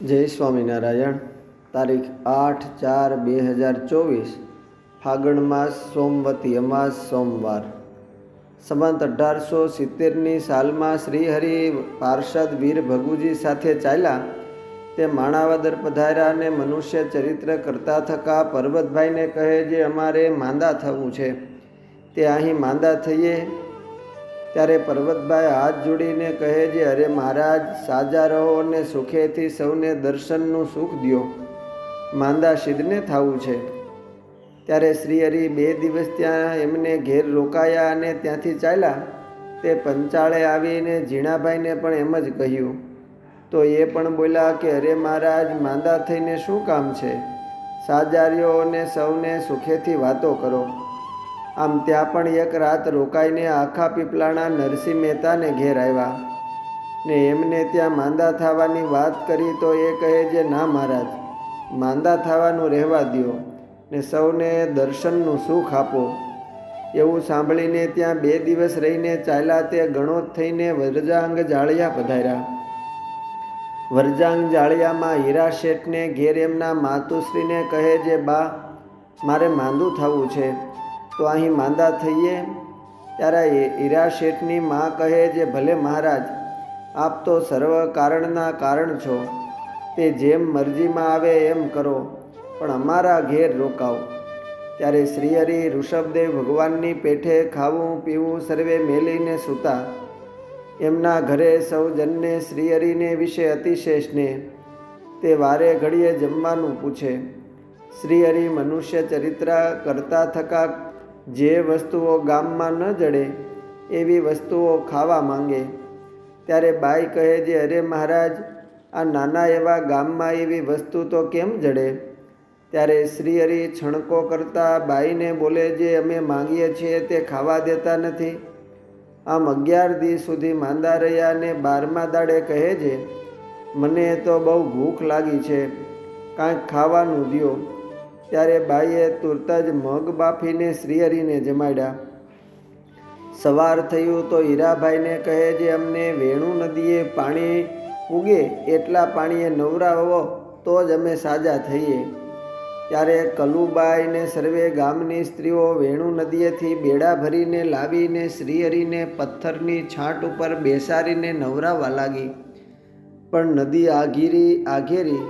જય સ્વામિનારાયણ. તારીખ આઠ ચાર બે હજાર ચોવીસ, ફાગણ માસ સોમવતી અમાસ સોમવાર. સંબંધ અઢારસો સિત્તેરની સાલમાં શ્રીહરિ પાર્ષદ વીર ભગુજી સાથે ચાલ્યા. તે માણાવદર પધાર્યા અને મનુષ્ય ચરિત્ર કરતા થકા પર્વતભાઈને કહે, જે અમારે માંદા થવું છે, તે અહીં માંદા થઈએ ત્યારે પર્વતભાઈ હાથ જોડીને કહે છે, અરે મહારાજ, સાજા રહો અને સુખેથી સૌને દર્શનનું સુખ દ્યો. માંદા સિદ્ધને થવું છે. ત્યારે શ્રી હરિ બે દિવસ ત્યાં એમને ઘેર રોકાયા અને ત્યાંથી ચાલ્યા. તે પંચાળે આવીને ઝીણાભાઈને પણ એમ જ કહ્યું. તો એ પણ બોલ્યા કે, અરે મહારાજ, માંદા થઈને શું કામ છે? સાજાર્યો અને સૌને સુખેથી વાતો કરો. આમ ત્યાં પણ એક રાત રોકાઈને આખા પીપલાણા નરસિંહ મહેતાને ઘેર આવ્યા. ને એમને ત્યાં માંદા થવાની વાત કરી તો એ કહે છે, ના મહારાજ, માંદા થવાનું રહેવા દ્યો ને સૌને દર્શનનું સુખ આપો. એવું સાંભળીને ત્યાં બે દિવસ રહીને ચાલ્યા તે ગણોત થઈને વરજાંગ જાળિયા પધાર્યા. વરજાંગ જાળિયામાં હીરા શેઠને ઘેર એમના માતુશ્રીને કહે જે બા, મારે માંદું થવું છે. તો અહીં માંદા થઈએ ત્યારે હીરા શેઠની માં કહે જે ભલે મહારાજ, આપ તો સર્વ કારણના કારણ છો. તે જેમ મરજીમાં આવે એમ કરો, પણ અમારા ઘેર રોકાવ. ત્યારે શ્રીહરિ ઋષભદેવ ભગવાનની પેઠે ખાવું, પીવું, સર્વે મેલીને સૂતા. એમના ઘરે સૌ જનને શ્રીહરિને વિશે અતિશય સ્નેહ તે વારે ઘડીએ જમવાનું પૂછે. શ્રીહરિ મનુષ્ય ચરિત્ર કરતા થકા જે વસ્તુઓ ગામમાં ન જડે, એવી વસ્તુઓ ખાવા માંગે. ત્યારે બાઈ કહે છે, અરે મહારાજ, આ નાના એવા ગામમાં એવી વસ્તુ તો કેમ જડે? ત્યારે શ્રી હરિ છણકો કરતા બાઈને બોલે જે અમે માંગીએ છીએ તે ખાવા દેતા નથી. આમ અગિયાર દિવસ સુધી માંદા રહ્યા ને બારમા દાડે કહે છે, મને તો બહુ ભૂખ લાગી છે, કાંઈક ખાવાનું દ્યો. ત્યારે બાઈએ તુરત જ મગ બાફીને શ્રીહરિને જમાડ્યા. સવાર થયું તો હીરાભાઈને કહે જે અમને વેણુ નદીએ પાણી ઉગે એટલા પાણીએ નવરાવો તો જ અમે સાજા થઈએ. ત્યારે કલુબાઈને સર્વે ગામની સ્ત્રીઓ વેણુ નદીએથી બેડા ભરીને લાવીને શ્રીહરિને પથ્થરની છાંટ ઉપર બેસાડીને નવરાવવા લાગી. પણ નદી આઘીરી આઘેરી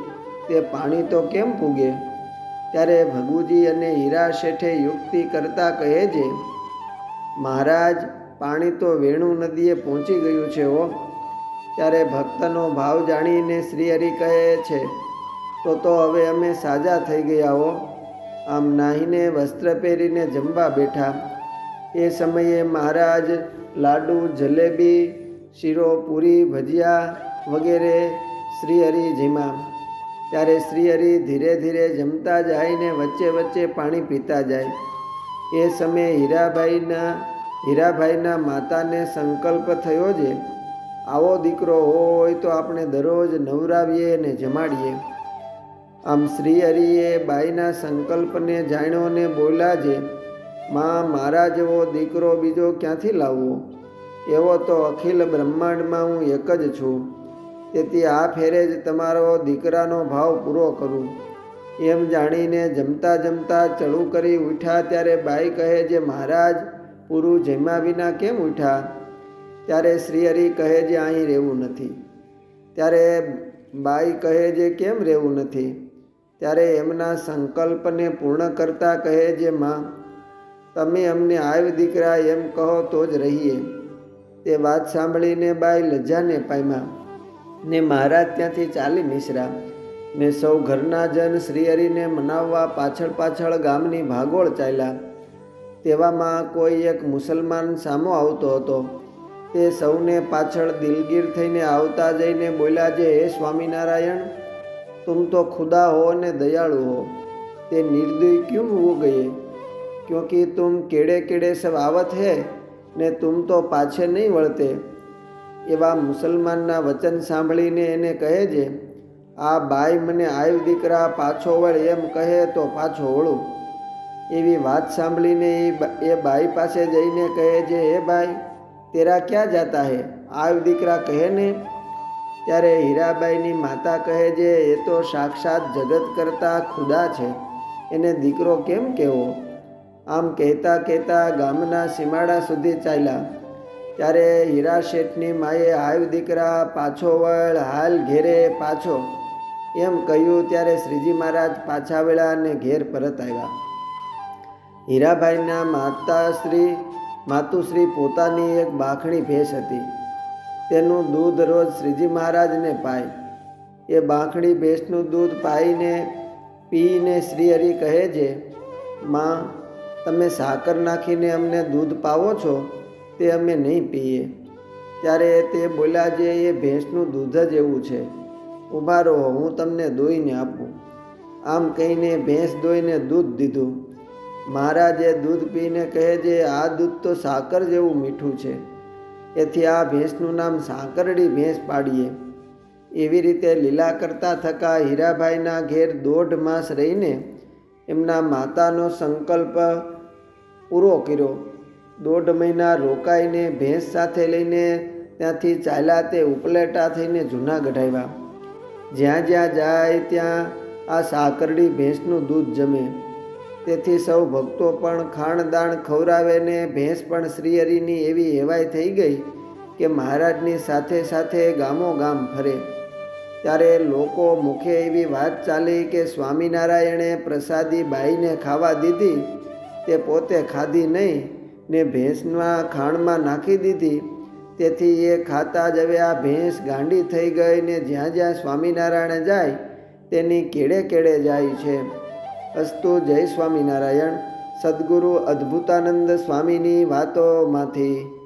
તે પાણી તો કેમ પૂગે? ત્યારે ભગુજી અને હીરા શેઠે યુક્તિ કરતા કહે છે, મહારાજ, પાણી તો વેણુ નદીએ પહોંચી ગયું છે હો. ત્યારે ભક્તનો ભાવ જાણીને શ્રીહરિ કહે છે, તો તો હવે અમે સાજા થઈ ગયા હો. આમ નાહીને વસ્ત્ર પહેરીને જમવા બેઠા. એ સમયે મહારાજ લાડુ, જલેબી, શીરો, પૂરી, ભજીયા વગેરે શ્રીહરિ જીમા ત્યારે શ્રીહરિ ધીરે ધીરે જમતા જાય ને વચ્ચે વચ્ચે પાણી પીતા જાય. એ સમયે હીરાભાઈના હીરાભાઈના માતાને સંકલ્પ થયો છે આવો દીકરો હોય તો આપણે દરરોજ નવરાવીએ ને જમાડીએ. આમ શ્રીહરિએ બાઈના સંકલ્પને જાણ્યો ને બોલ્યા છે માં, મારા જેવો દીકરો બીજો ક્યાંથી લાવવો? એવો તો અખિલ બ્રહ્માંડમાં હું એક જ છું. તેથી આ ફેરે જ તમારો દીકરાનો ભાવ પૂરો કરું. એમ જાણીને જમતા જમતા ચડું કરી ઉઠ્યા ત્યારે બાઈ કહે જે મહારાજ, પૂરું જમ્યા વિના કેમ ઉઠ્યા? ત્યારે શ્રીહરિ કહે જે અહીં રહેવું નથી. ત્યારે બાઈ કહે જે કેમ રહેવું નથી? ત્યારે એમના સંકલ્પને પૂર્ણ કરતા કહે જે માં, તમે અમને આવ દીકરા એમ કહો તો જ રહીએ. તે વાત સાંભળીને બાઈ લજ્જાને પામ્યા. ને મહારાજ ત્યાંથી ચાલી નિસરા. ને સૌ ઘરના જન શ્રીહરિને મનાવવા પાછળ પાછળ ગામની ભાગોળ ચાલ્યા. તેવામાં કોઈ એક મુસલમાન સામો આવતો હતો. તે સૌને પાછળ દિલગીર થઈને આવતા જઈને બોલ્યા, જે હે સ્વામિનારાયણ, તુમ તો ખુદા હો ને દયાળુ હો. તે નિર્દય ક્યું હો ગયે? ક્યોંકિ તુમ કેડે કેડે સબ આવત હે ને તુમ તો પાછે નહીં વળતે. એવા મુસલમાનના વચન સાંભળીને એને કહે છે, આ બાઈ મને આવ દીકરા પાછો વળ એમ કહે તો પાછો વળું. એવી વાત સાંભળીને એ બાઈ પાસે જઈને કહે છે, હે ભાઈ તેરા ક્યાં જાતા હે? આવ દીકરા કહે ને? ત્યારે હીરાબાઈની માતા કહે છે, એ તો સાક્ષાત જગત કરતા ખુદા છે. એને દીકરો કેમ કહેવો આમ કહેતા કહેતા ગામના સીમાડા સુધી ચાલ્યા. ત્યારે હીરા શેઠની માએ હાવ દીકરા પાછો વળ હાલ ઘેરે પાછો. એમ કહ્યું ત્યારે શ્રીજી મહારાજ પાછા વળ્યા અને ઘેર પરત આવ્યા. હીરાભાઈના માતાશ્રી માતુશ્રી પોતાની એક બાખણી ભેંસ હતી. તેનું દૂધ રોજ શ્રીજી મહારાજને પાય. એ બાંખડી ભેંસનું દૂધ પાઈને, પીને શ્રીહરિ કહે છે, માં, તમે સાકર નાખીને અમને દૂધ પાવો છો? તે અમે નહીં પીએ. ત્યારે તે બોલ્યા જે એ ભેંસનું દૂધ જ એવું છે. ઊભા રહો, હું તમને દોઈને આપું. આમ કહીને ભેંસ દોઈને દૂધ દીધું. મહારાજે દૂધ પીને કહે છે, આ દૂધ તો સાકર જેવું મીઠું છે. એથી આ ભેંસનું નામ સાંકરડી ભેંસ પાડીએ. એવી રીતે લીલા કરતા થકા હીરાભાઈના ઘેર દોઢ માસ રહીને એમના માતાનો સંકલ્પ પૂરો કર્યો. દોઢ મહિના રોકાઈને ભેંસ સાથે લઈને ત્યાંથી ચાલ્યા તે ઉપલેટા થઈને જૂનાગઢ આવ્યા. જ્યાં જ્યાં જાય ત્યાં આ સાકરડી ભેંસનું દૂધ જમે. તેથી સૌ ભક્તો પણ ખાણદાણ ખવરાવે ને ભેંસ પણ શ્રીહરિની એવી હેવાય થઈ ગઈ કે મહારાજની સાથે સાથે ગામો ગામ ફરે. ત્યારે લોકો મુખે એવી વાત ચાલી કે સ્વામિનારાયણે પ્રસાદી બાઈને ખાવા દીધી, તે પોતે ખાધી નહીં. ને ભેંસના ખાણમાં નાખી દીધી. તેથી એ ખાતા જ હવે આ ભેંસ ગાંડી થઈ ગઈ ને જ્યાં જ્યાં સ્વામિનારાયણ જાય, તેની કેડે કેડે જાય છે. અસ્તુ જય સ્વામિનારાયણ. સદગુરુ અદ્ભુતાનંદ સ્વામીની વાતોમાંથી.